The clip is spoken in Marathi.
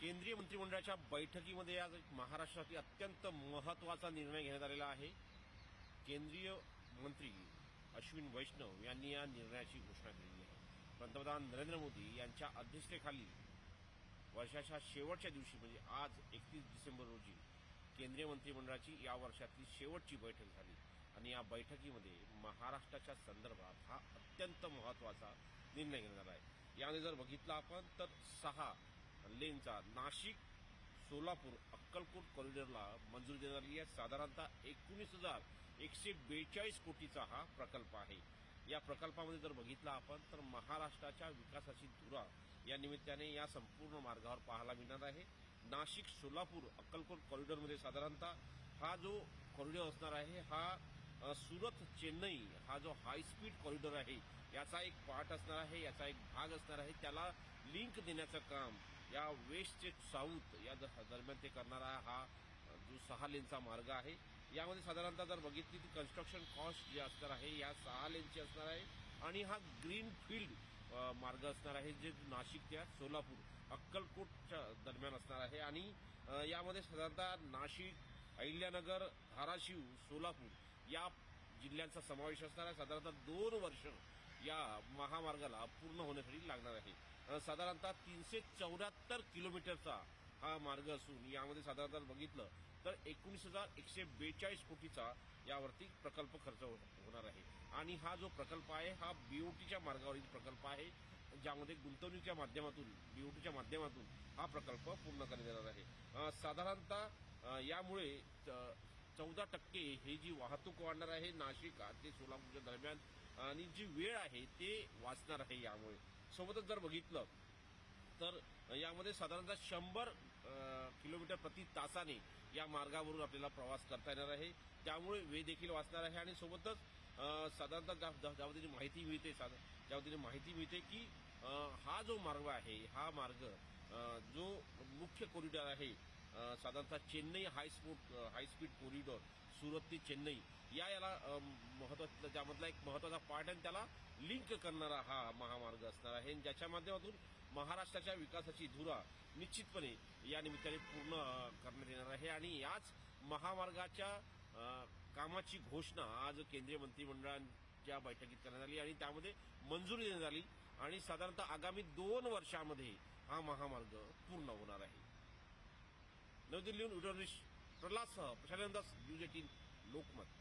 केंद्रीय मंत्रिमंडळाच्या बैठकीमध्ये आज महाराष्ट्रातील अत्यंत महत्त्वाचा निर्णय घेण्यात आलेला आहे. केंद्रीय मंत्री अश्विन वैष्णव यांनी या निर्णयाची घोषणा केली आहे. पंतप्रधान नरेंद्र मोदी यांच्या अध्यक्षतेखाली वर्षाच्या शेवटच्या दिवशी म्हणजे आज एकतीस डिसेंबर रोजी केंद्रीय मंत्रिमंडळाची या वर्षातली शेवटची बैठक झाली. आणि या बैठकीमध्ये महाराष्ट्राच्या संदर्भात हा अत्यंत महत्त्वाचा निर्णय घेण्यात आला आहे. यामध्ये जर बघितलं आपण तर सहा लेनचा नाशिक सोलापूर अक्कलकोट कॉरिडॉरला मंजुरी देण्यात आली आहे साधारणतः एकोणीस हजार एकशे बेचाळीस कोटीचा हा प्रकल्प आहे. या प्रकल्पामध्ये जर बघितलं आपण तर महाराष्ट्राच्या विकासाची धुरा या निमित्ताने या संपूर्ण मार्गावर पाहायला मिळणार आहे. नाशिक सोलापूर अक्कलकोट कॉरिडॉरमध्ये साधारणतः हा जो कॉरिडॉर असणार आहे हा सुरत चेन्नई हा जो हायस्पीड कॉरिडॉर आहे याचा एक पार्ट असणार आहे याचा एक भाग असणार आहे. त्याला लिंक देण्याचं काम या वेस्ट ते साऊथ या द- दरम्यान ते करणारा हा जो सहा लेनचा मार्ग आहे. यामध्ये साधारणतः जर बघितली तर कन्स्ट्रक्शन कॉस्ट जे असणार आहे या सहा लेनची असणार आहे आणि हा ग्रीन फील्ड मार्ग असणार आहे जे नाशिक त्या सोलापूर अक्कलकोटच्या दरम्यान असणार आहे. आणि यामध्ये साधारणतः नाशिक अहिल्यानगर धाराशिव सोलापूर या जिल्ह्यांचा समावेश असणार आहे. साधारणतः दोन वर्ष या महामार्गाला पूर्ण होण्यासाठी लागणार आहे. साधारणतः तीनशे चौऱ्याहत्तर किलोमीटरचा हा मार्ग असून यामध्ये साधारणतः बघितलं तर एकोणीस हजार एकशे बेचाळीस कोटीचा यावरती प्रकल्प खर्च हो-, होणार आहे. आणि हा जो प्रकल्प आहे हा बीओटीच्या मार्गावरील प्रकल्प आहे ज्यामध्ये गुंतवणुकीच्या माध्यमातून बीओटीच्या माध्यमातून हा प्रकल्प पूर्ण करण्यात येणार आहे. साधारणतः यामुळे चौदा टक्के ही जी वाहतूक वाढणार आहे नाशिक ते सोलापूरच्या दरम्यान आणि जी वेळ आहे ते वाचणार आहे यामुळे. सोबतच जर बघितलं तर यामध्ये साधारणतः शंभर किलोमीटर प्रति तासाने या मार्गावरून आपल्याला प्रवास करता येणार आहे. त्यामुळे वेळ देखील वाचणार आहे आणि सोबतच साधारणतः ज्या- ज्या- ज्यावतीने माहिती मिळते साधा- ज्यावतीने माहिती मिळते की हा जो मार्ग आहे हा मार्ग जो मुख्य कॉरिडॉर आहे साधारणतः Chennai हायस्पोर्ट high speed high speed corridor Surat ते चेन्नई. या याला महत्त्वाचा त्यामधला एक महत्त्वाचा पार्ट आहे आणि त्याला लिंक करणारा हा महामार्ग असणार आहे. ज्याच्या माध्यमातून महाराष्ट्राच्या विकासाची धुरा निश्चितपणे या निमित्ताने पूर्ण करण्यात येणार आहे. आणि याच महामार्गाच्या कामाची घोषणा आज केंद्रीय मंत्रिमंडळाच्या बैठकीत करण्यात आली आणि त्यामध्ये मंजुरी देण्यात आली. आणि साधारणतः आगामी दोन वर्षामध्ये हा महामार्ग पूर्ण होणार आहे. નવદિલ્હીનું ઉડોનીશ પ્રહલાદ શાહ પ્રસારણ દાસ ન્યૂઝ એટીન લોકમત